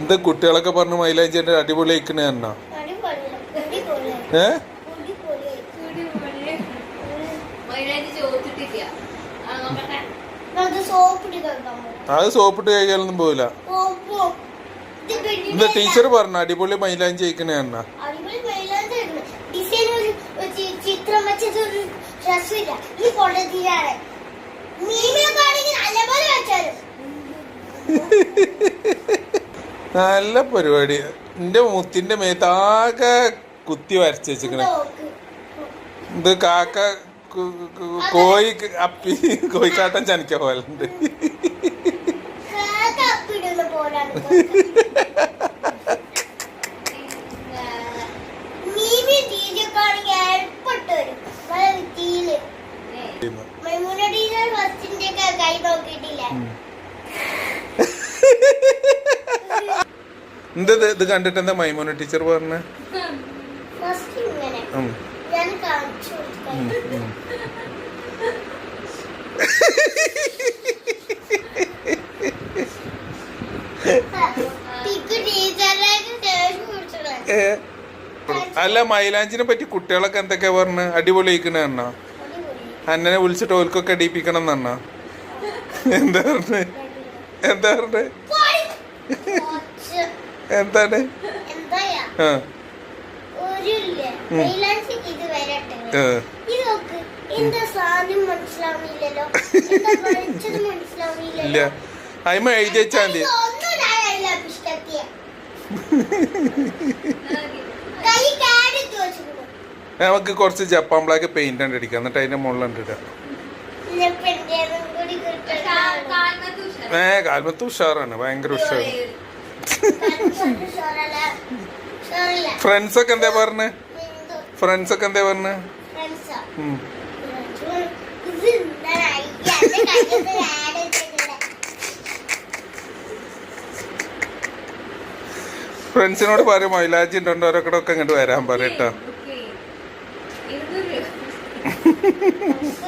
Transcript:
ഇത് കുട്ടികളൊക്കെ പറഞ്ഞു മൈലാഞ്ചിന്റെ അടിപൊളി അയക്കണേ എന്നാ ഏ അത് സോപ്പിട്ട് കഴിക്കാനൊന്നും പോവില്ല. എന്താ ടീച്ചർ പറഞ്ഞ അടിപൊളി മൈലാഞ്ചി അയക്കണേ എന്നാ ചിത്രം വെച്ചതൊരു രസമില്ല. ഈ കൊണ്ടതിലാണ് മീമിനൊക്കെ ആണെങ്കിൽ നല്ലപോലെ വെച്ചാലും. നല്ല പരിപാടി. എന്റെ മുത്തിന്റെ മേത്താകെ കുത്തി വരച്ച് വെച്ചിക്കണേ ഇത് കാക്ക കു- കു- കോഴി അപ്പി കോഴിക്കാട്ടം ചനിക്ക പോലുണ്ട്. ടീച്ചർ ഫസ്റ്റിന്റെ കൈ നോക്കിയിട്ടില്ല. എന്താ ഇത് കണ്ടിട്ട് എന്താ മൈമോന ടീച്ചർ പറഞ്ഞ? അല്ല മൈലാഞ്ചിനെ പറ്റി കുട്ടികളൊക്കെ എന്തൊക്കെയാ പറഞ്ഞ? അടിപൊളി അയക്കണേ എന്നാ അന്നനെ വിളിച്ചിട്ട് ഓൽക്കൊക്കെ അടിയിപ്പിക്കണം എന്നാ എന്താ പറഞ്ഞേ? എന്താ പറഞ്ഞേ? എന്താണ്? എന്തായാ? ആ. ഒരു ഇല്ലേ. അയിമ എഴുതി വെച്ചാൽ മതി നമുക്ക് കുറച്ച് ജപ്പാൻ ബ്ലാക്ക് പെയിന്റ് ഉണ്ട് അടിക്കാം എന്നിട്ട് അതിന്റെ മുകളിലുണ്ട് ഇടാം. ഏ കാൽമത്ത് ഉഷാറാണ്. ഭയങ്കര ഉഷാറ് ഫ്രണ്ട്സ് ഒക്കെ എന്താ പറഞ്ഞ്? ഫ്രണ്ട്സ് ഒക്കെ എന്താ പറഞ്ഞ്? ഫ്രണ്ട്സിനോട് പറയും മൈലാജി ഉണ്ടോ അവരൊക്കെ ഒക്കെ ഇങ്ങോട്ട് വരാൻ പറയട്ടോ